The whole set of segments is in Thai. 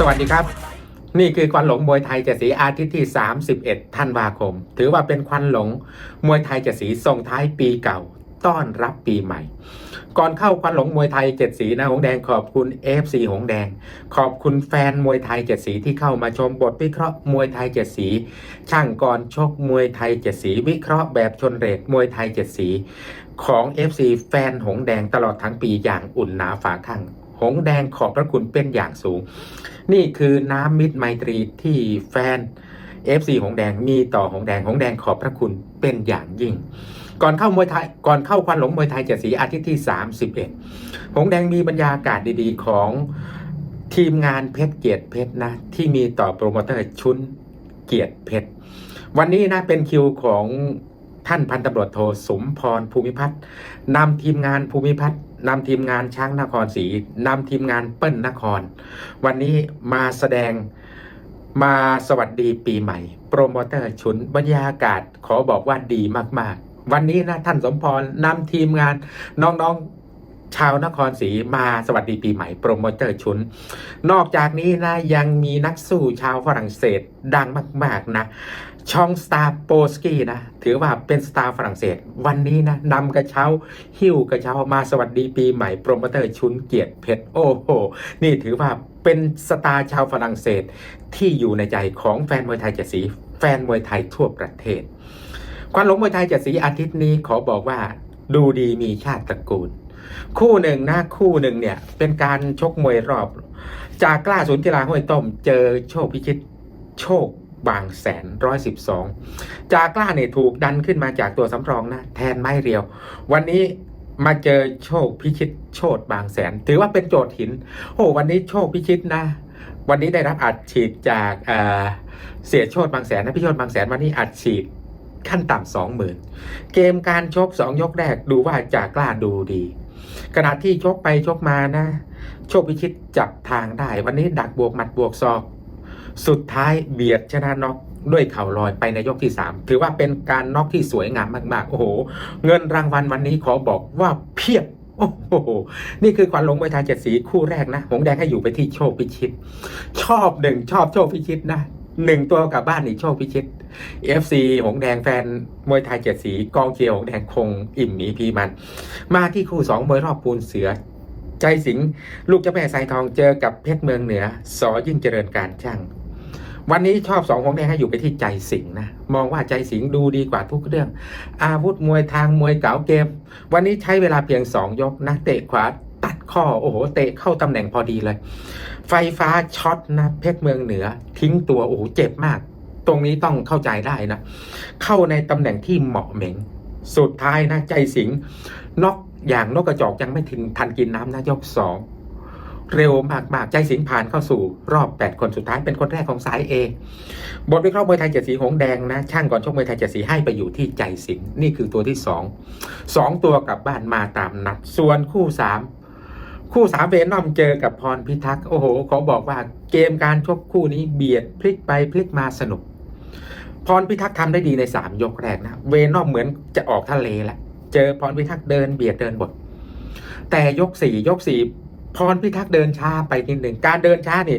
สวัสดีครับ นี่คือควันหลงมวยไทยเจ็ดสีอาทิตย์ที่ 31 ธันวาคม ถือว่าเป็นควันหลงมวยไทยเจ็ดสีส่งท้ายปีเก่า ต้อนรับปีใหม่ ก่อนเข้าควันหลงมวยไทยเจ็ดสีนะหงแดงขอบคุณ FC หงแดง ขอบคุณแฟนมวยไทยเจ็ดสีที่เข้ามาชมบทวิเคราะห์มวยไทยเจ็ดสี ช่างก่อนชกมวยไทยเจ็ดสีวิเคราะห์แบบชนเรทมวยไทยเจ็ดสีของ FC แฟนหงแดงตลอดทั้งปีอย่างอุ่นหนาฝาข้าง หงแดงขอบพระคุณเป็นอย่างสูง นี่คือน้ำมิตรไมตรีที่แฟน FC หงแดงมีต่อหงแดงหงแดงขอบพระคุณเป็นอย่างยิ่ง ก่อนเข้ามวยไทยก่อนเข้าควันหลงมวยไทยเจ็ดสีอาทิตย์ที่ 31 หงแดงมีบรรยากาศดีๆ ของทีมงานเพชรเกียรติเพชรนะที่มีต่อโปรโมเตอร์ชุนเกียรติเพชรวันนี้นะเป็นคิวของท่านพันตำรวจโทสมพรภูมิพัฒน์นำทีมงานภูมิพัฒน์ นำทีมงานช้างนครศรีนำทีมงานเปิ้ลนคร วันนี้มาแสดงมาสวัสดีปีใหม่ โปรโมเตอร์ชุนบรรยากาศขอบอกว่าดีมากๆ วันนี้นะท่านสมพรนำทีมงานน้องๆ ชาวนครศรีมาสวัสดีปีใหม่โปรโมเตอร์ชุน นอกจากนี้นะยังมีนักสู้ชาวฝรั่งเศสดังมากๆนะ ช่องสตาร์โปสกี้นะ ถือว่าเป็นสตาร์ฝรั่งเศส วันนี้นะนำกระเช้า หิ้วกระเช้ามาสวัสดีปีใหม่โปรโมเตอร์ชุนเกียรติเพชรโอ้โห นี่ถือว่าเป็นสตาร์ชาวฝรั่งเศสที่อยู่ในใจของแฟนมวยไทยเจ็ดสี แฟนมวยไทยทั่วประเทศควันหลงมวยไทยเจ็ดสีอาทิตย์นี้ขอบอกว่า ดูดีมีชาติตระกูล คู่หนึ่งนะคู่หนึ่งเนี่ยเป็นการชกมวยรอบ จากกล้าศูนย์กีฬาห้วยต้ม เจอโชคพิชิตโชคบางแสนร้อยสิบสองจากกล้าเนี่ยถูกดันขึ้นมาจากตัวสำรองนะแทนไม้เรียว วันนี้มาเจอโชคพิชิตโชดบางแสน ถือว่าเป็นโจทย์หิน โอ้วันนี้โชคพิชิตนะ วันนี้ได้รับอัดฉีดจากเออเสียโชดบางแสนนะพี่โชดบางแสนวันนี้อัดฉีดขั้นต่ำสองหมื่นเกมการชกสองยกแรกดูว่าจากกล้าดูดี ขณะที่ชกไปชกมานะ โชคพิชิตจับทางได้ วันนี้ดักบวกหมัดบวกศอก สุดท้ายเบียดชนะน็อกด้วยเข่าลอยไปในยกที่ 3 ถือว่าเป็นการน็อกที่สวยงามมากๆ โอ้โห เงินรางวัลวันนี้ขอบอกว่าเพียบโอ้โห นี่คือควันลงมวยไทยเจ็ดสีคู่แรกนะ หงแดงให้อยู่ไปที่โชคพิชิต ชอบหนึ่งชอบโชคพิชิตนะหนึ่งตัวกลับบ้านนี่โชคพิชิต FC หงแดงแฟนมวยไทยเจ็ดสีกองเชียร์หงแดงคงอิ่มหมีพีมัน มาที่คู่สองมวยรอบปูนเสือ ใจสิงลูกเจ้าแม่สายทองเจอกับเพชรเมืองเหนือสอยิ่งเจริญการช่าง วันนี้ชอบสองของแดงให้อยู่ไปที่ใจสิงนะ มองว่าใจสิงดูดีกว่าทุกเรื่อง อาวุธมวยทางมวยเก๋าเกม วันนี้ใช้เวลาเพียงสองยกนะเตะขวาตัดข้อโอ้โหเตะเข้าตำแหน่งพอดีเลย ไฟฟ้าช็อตนะเพชรเมืองเหนือ ทิ้งตัวโอ้โหเจ็บมาก ตรงนี้ต้องเข้าใจได้นะ เข้าในตำแหน่งที่เหมาะเหม็งสุดท้ายนะใจสิงน็อกอย่างนกกระจอกยังไม่ถึงทันกินน้ำนะยกสองเร็วมากๆใจสิงผ่านเข้าสู่รอบ 8 คนสุดท้ายเป็นคนแรกของสายเอบทวิเคราะห์มวยไทยเจ็ดสีหงแดงนะช่างก่อนชกมวยไทยเจ็ดสีให้ไปอยู่ที่ใจสิงนี่คือตัวที่สองสองตัวกลับบ้านมาตามนัดส่วนคู่สามคู่สามเวนอมเจอกับพรพิทักษ์โอ้โหขอบอกว่าเกมการชกคู่นี้เบียดพลิกไปพลิกมาสนุก พรพิทักษ์ทำได้ดีในสามยกแรกนะ เวนอมเหมือนจะออกทะเลแหละ เจอพรพิทักษ์เดินเบียดเดินบทแต่ยกสี่ยกสี่พรพิทักษ์เดินช้าไปนิดหนึ่งการเดินช้านี่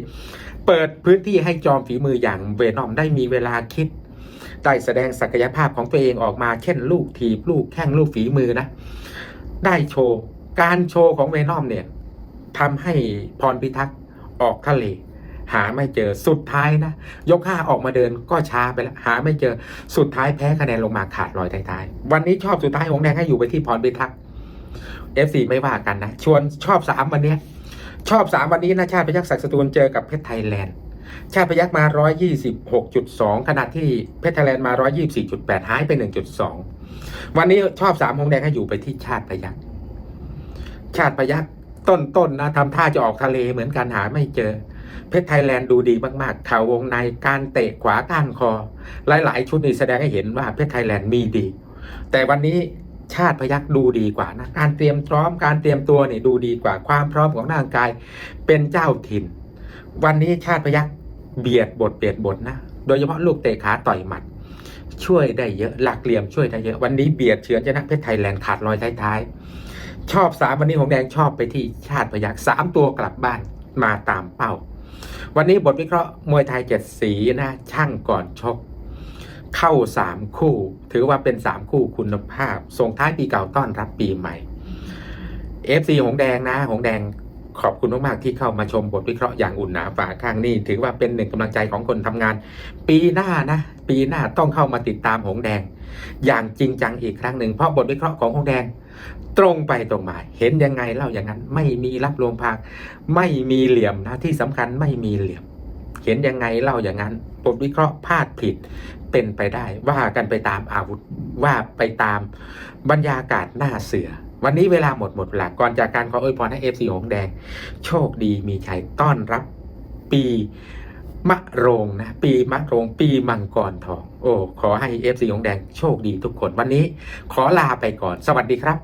เปิดพื้นที่ให้จอมฝีมืออย่างเวนอมได้มีเวลาคิดได้แสดงศักยภาพของตัวเองออกมา เช่น ลูกถีบลูกแข้งลูกฝีมือนะ ได้โชว์ การโชว์ของเวนอมเนี่ยทำให้พรพิทักษ์ออกทะเล หาไม่เจอสุดท้ายนะ ยกห้าออกมาเดินก็ช้าไปแล้วหาไม่เจอสุดท้ายแพ้คะแนนลงมาขาดลอยท้ายๆวันนี้ชอบสุดท้ายของแดงให้อยู่ไปที่พรพิทักษ์ FC ไม่ว่ากันนะ ชวนชอบสามวันเนี้ยชอบสามวันนี้นะชาติพยักษ์ศักดิ์สตูลเจอกับเพชรไทยแลนด์ชาติพยักษ์มา 126.2 ขณะที่เพชรไทยแลนด์มา 124.8 หายไป 1.2 วันนี้ชอบสามของแดงให้อยู่ไปที่ชาติพยักษ์ชาติพยักษ์ต้นๆนนะทำท่าจะออกทะเลเหมือนกันหาไม่เจอ เพชรไทยแลนด์ดูดีมากๆเข่าวงในการเตะขวาก้านคอ หลายๆ ชุดนี้แสดงให้เห็นว่าเพชรไทยแลนด์มีดี แต่วันนี้ชาติพยักดูดีกว่านะการเตรียมพร้อมการเตรียมตัวนี่ดูดีกว่าความพร้อมของร่างกายเป็นเจ้าถิ่น วันนี้ชาติพยักเบียดบทเบียดบทนะ โดยเฉพาะลูกเตะขาต่อยหมัด ช่วยได้เยอะหลักเหลี่ยมช่วยได้เยอะ วันนี้เบียดเฉือนชนะเพชรไทยแลนด์ขาดลอยท้ายๆชอบสามวันนี้ของแดงชอบไปที่ชาติพยักสามตัวกลับบ้านมาตามเป้า วันนี้บทวิเคราะห์มวยไทยเจ็ดสีนะช่างก่อนชก เข้าสามคู่ ถือว่าเป็นสามคู่คุณภาพ ส่งท้ายปีเก่าต้อนรับปีใหม่ FC หงแดงนะ หงแดง ขอบคุณมากๆที่เข้ามาชมบทวิเคราะห์อย่างอุ่นหนาฝาข้างนี่ถือว่าเป็นหนึ่งกำลังใจของคนทำงาน ปีหน้านะ ปีหน้าต้องเข้ามาติดตามหงแดง อย่างจริงจังอีกครั้งหนึ่งเพราะบทวิเคราะห์ของหงแดง ตรงไปตรงมา เห็นยังไงเล่าอย่างนั้น ไม่มีรับลวงพรางไม่มีเหลี่ยมนะที่สำคัญไม่มีเหลี่ยม เห็นยังไงเล่าอย่างนั้นบทวิเคราะห์พลาดผิดเป็นไปได้ว่ากันไปตามอาวุธว่าไปตามบรรยากาศหน้าเสือ วันนี้เวลาหมดหมดเวลาก่อนจากการขออวยพรให้เอฟซีหงแดง โชคดีมีชัยต้อนรับปีมะโรงนะ ปีมะโรงปีมังกรทอง โอ้ ขอให้เอฟซีหงแดงโชคดีทุกคน วันนี้ขอลาไปก่อน สวัสดีครับ